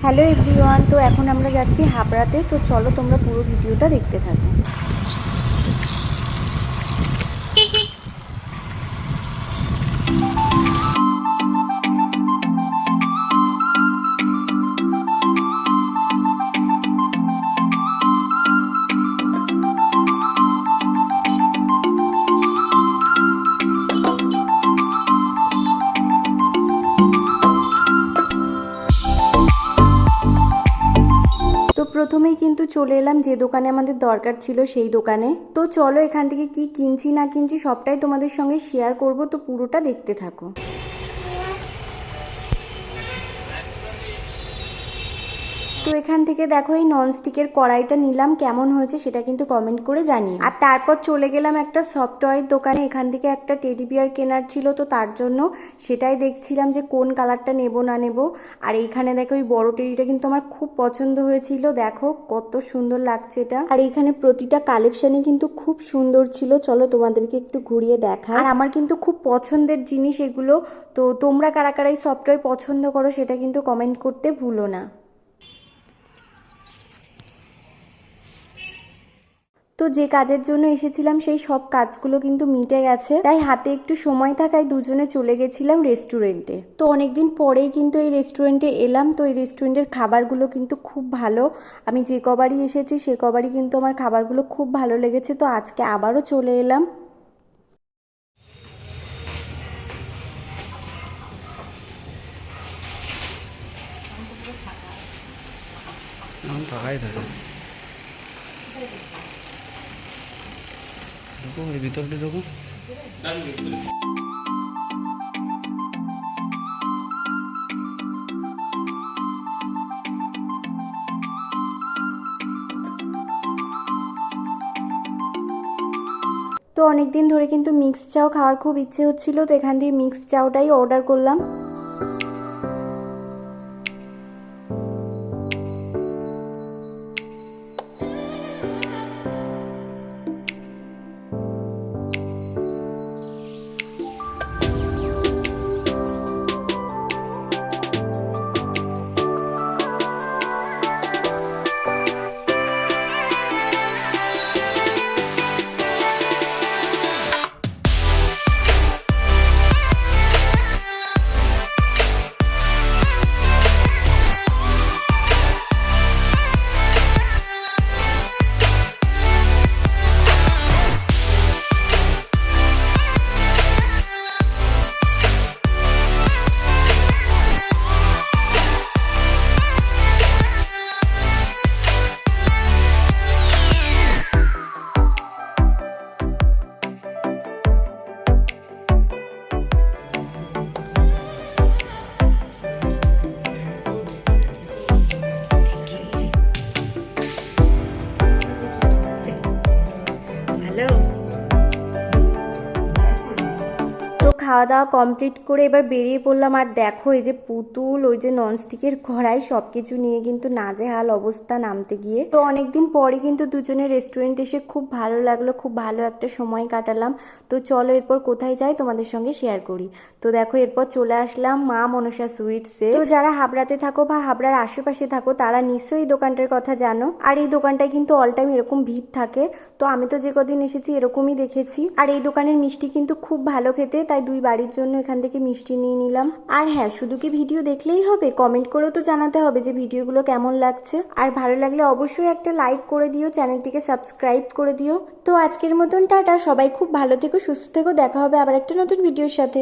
Hello everyone তো এখন আমরা যাচ্ছি হাবড়াতে। তো চলো তোমরা পুরো ভিডিওটা দেখতে থাকো। প্রথমেই কিন্তু চলে এলাম যে দোকানে আমাদের দরকার ছিল সেই দোকানে। তো চলো এখান থেকে কি কিনছি না কিনছি সবটাই তোমাদের সঙ্গে শেয়ার করব। তো পুরোটা দেখতে থাকো। তো এখান থেকে দেখো এই ননস্টিকের কড়াইটা নিলাম, কেমন হয়েছে সেটা কিন্তু কমেন্ট করে জানি আর তারপর চলে গেলাম একটা সফট টয়ের দোকানে, এখান থেকে একটা টেডি বিয়ার কেনার ছিল, তো তার জন্য সেটাই দেখছিলাম যে কোন কালারটা নেব, না নেব। আর এইখানে দেখো ওই বড় টেডিটা কিন্তু আমার খুব পছন্দ হয়েছিল, দেখো কত সুন্দর লাগছে এটা। আর এইখানে প্রতিটা কালেকশনই কিন্তু খুব সুন্দর ছিল, চলো তোমাদেরকে একটু ঘুরিয়ে দেখা আর আমার কিন্তু খুব পছন্দের জিনিস এগুলো, তো তোমরা কারা কারা এই সফটওয়্যার পছন্দ করো সেটা কিন্তু কমেন্ট করতে ভুলো না। তো যে কাজের জন্য এসেছিলাম, সেই সব কাজগুলো কিন্তু মিটে গেছে। তাই হাতে একটু সময় থাকায় দুজনে চলে গেছিলাম রেস্টুরেন্টে। তো অনেকদিন পরেই কিন্তু এই রেস্টুরেন্টে এলাম। তো এই রেস্টুরেন্টের খাবারগুলো কিন্তু খুব ভালো। আমি যে কবারই এসেছি, সে কবারই কিন্তু আমার খাবারগুলো খুব ভালো লেগেছে। তো আজকে আবারও চলে এলাম। ফাঁকাই থাকে এই ভিতরটা তো অনেক দিন ধরে কিন্তু মিক্স চাও খাওয়ার খুব ইচ্ছে হচ্ছিল, তো এখান থেকে মিক্স চাওটাই অর্ডার করলাম। খাওয়া দাওয়া কমপ্লিট করে এবার বেরিয়ে পড়লাম। আর দেখো, এই যে পুতুল, ওই যে ননস্টিকের কড়াই সব কিছু নিয়ে কিন্তু নাজেহাল অবস্থা নামতে গিয়ে। তো অনেকদিন পরে কিন্তু দুজনের রেস্টুরেন্ট এসে খুব ভালো লাগল, খুব ভালো একটা সময় কাটালাম। তো চলো এরপর কোথায় যাই তোমাদের সঙ্গে শেয়ার করি। তো দেখো, এরপর চলে আসলাম মা মনসা সুইটসে তো যারা হাবড়াতে থাকো বা হাবড়ার আশেপাশে থাকো, তারা নিশ্চয়ই দোকানটার কথা জানো। আর এই দোকানটায় কিন্তু অল টাইম এরকম ভিড় থাকে। তো আমি তো যে কদিন এসেছি এরকমই দেখেছি। আর এই দোকানের মিষ্টি কিন্তু খুব ভালো খেতে, তাই দুই বাড়ির জন্য এখান থেকে মিষ্টি নিয়ে নিলাম। আর হ্যাঁ শুধু কি ভিডিও দেখলেই হবে? কমেন্ট করেও তো জানাতে হবে যে ভিডিওগুলো কেমন লাগছে। আর ভালো লাগলে অবশ্যই একটা লাইক করে দিও, চ্যানেলটিকে সাবস্ক্রাইব করে দিও। তো আজকের মতন টাটা, সবাই খুব ভালো থেকো, সুস্থ থেকো, দেখা হবে আবার একটা নতুন ভিডিওর সাথে।